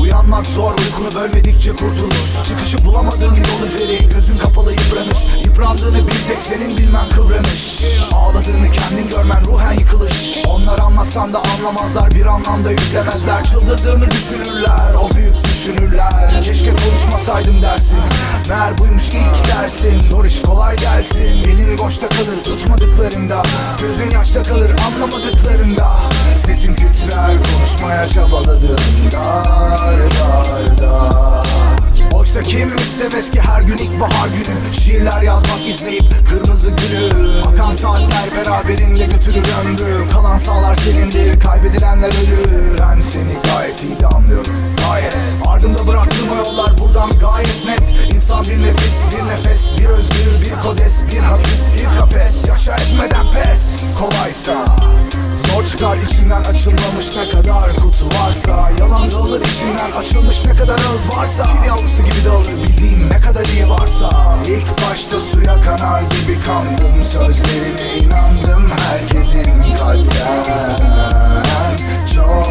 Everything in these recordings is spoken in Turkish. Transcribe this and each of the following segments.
Uyanmak zor uykunu bölmedikçe kurtuluş Çıkışı bulamadığın yol üzeri Gözün kapalı yıpranış Yıprandığını bir tek senin bilmen kıvranış Ağladığını kendin Onlar anlasan da anlamazlar Bir anlamda yüklemezler. Çıldırdığını düşünürler O büyük düşünürler. Keşke konuşmasaydım dersin. Meğer buymuş ilk dersin. Zor iş kolay dersin Elin boşta kalır tutmadıklarında. Gözün yaşta kalır anlamadıklarında. Sesin titrer konuşmaya çabaladığında Dar dar istemez ki her gün ilkbahar günü. Şiirler yazmak izleyip kırmızı gülü. Akan saatler beraberinde götürür ömrü. Kalan sağlar senindir kaybedilenler ölür. Ben seni gayet iyi de anlıyorum gayet. Ardımda bıraktığım yollar buradan gayet çıkar içinden açılmamış ne kadar kutu varsa. Yalan da olur içinden açılmış ne kadar ağız varsa. Çil yavrusu gibi dağılır bildiğin ne kadar iyi varsa. İlk başta suya kanar gibi kandım Sözlerine inandım herkesin kalpten. Çok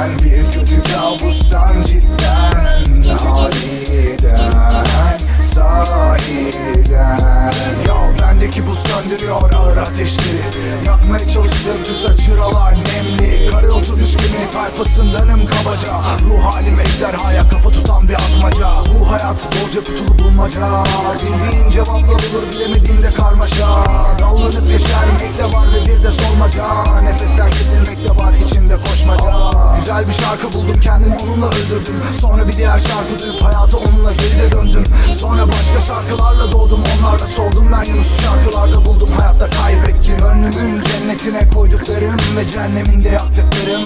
birden Bir kötü kabustan cidden Aniden Sahiden. Ya bendeki bu söndürüyor ağır ateşleri. Yakmaya çalıştığım kısa çıralar nemli. Kare oturmuş gemi tayfasındanım kabaca. Ruh halim ejderhaya kafa tutan bir atmaca Bu hayat bolca kutulu bulmaca. Bildiğin cevaplar olur bilemediğinde karmaşa. Dallanıp diğer şarkı duyup hayata onunla geri de döndüm. Sonra başka şarkılarla doğdum onlarla soldum Ben Yunus'u şarkılarda buldum hayatta kaybettim. Gönlümün cennetine koyduklarım ve cehenneminde yaktıklarım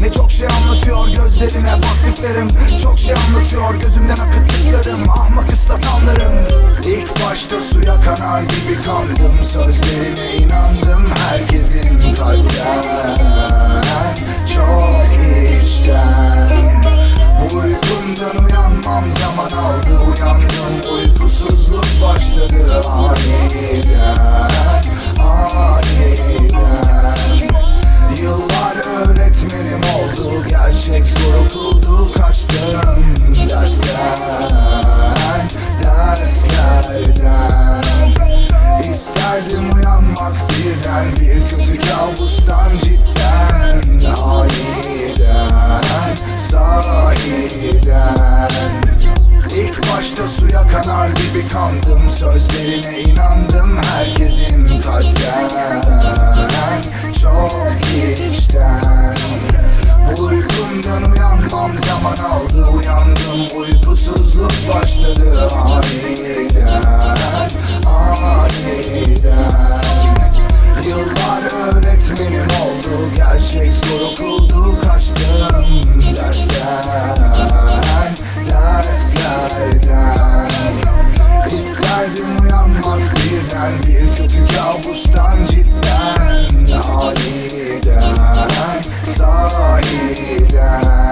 Ne çok şey anlatıyor gözlerine baktıklarım. Çok şey anlatıyor gözümden akıttıklarım. Ahmak ıslatanlarım. İlk başta suya kanar gibi kandım Sözlerine inandım herkesin kalpten başladı aniden Başta suya kanar gibi kandım Sözlerine inandım. Herkesin kalpten. Çok içten. Bu uykumdan uyanmam zaman aldı. Uyandım. Uykusuzluk başladı. Aniden. Aniden. Yıllar öğretmenim oldu. Gerçek Kaçtım sen Bir kötü kabustan cidden Haliden Sahiden.